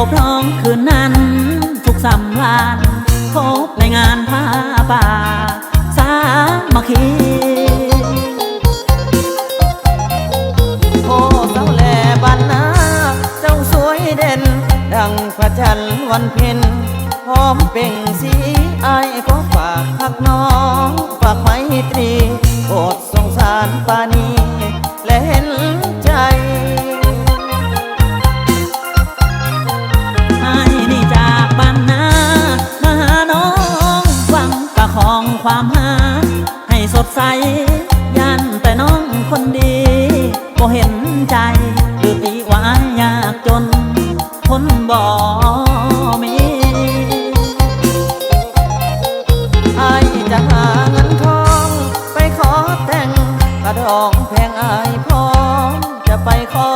องคืนนั้น ทุกสำลานพบในงานผ้าป่า สามัคคีโอ้สาวแล่บ้านนาเจ้าสวยเด่น ดังพระจันทร์วันเพ็ญพร้อมเปล่งสีไอายก็ฝากพักน้อง ฝากไม้ตรีโปรดสงสารปานี ความหา ให้สดใสยันแต่น้องคนดีบ่เห็นใจหรือตีว่ายากจน คนบ่มีไอจะหาเงินทอง ไปขอแต่งกระดองแพงอายพร้อมจะไปขอ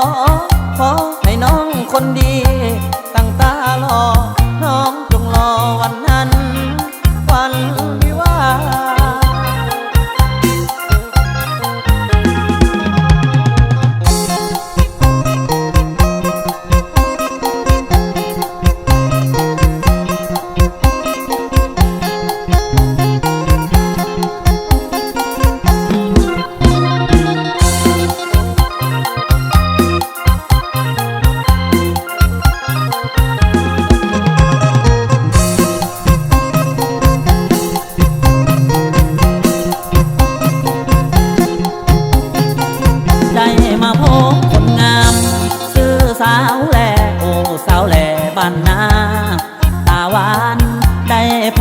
ขอให้น้องคนดีตั้งตารอ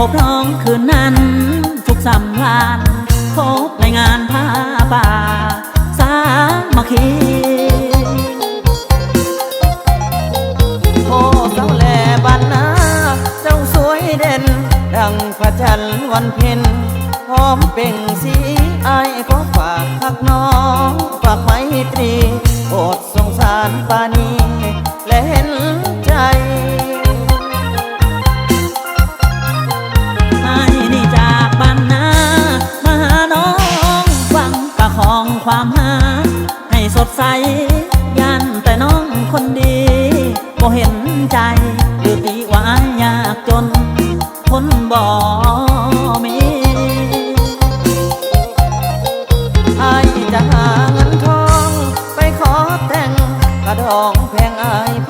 บน้องคืนนั้น ทุกสำลานพบในงานผ้าป่า สามัคคีโอ้สาวแหลบ้านนาเจ้าสวยเด่น ดังพระจันทร์วันเพ็ญพร้อมเป่งสีไอายก็ฝากพักน้อง ให้สดใสยันแต่น้องคนดีบ่เห็นใจหรือตีว่ายากจน คนบ่มีไอจะหาเงินทอง ไปขอแต่งกระดองแพงไอพ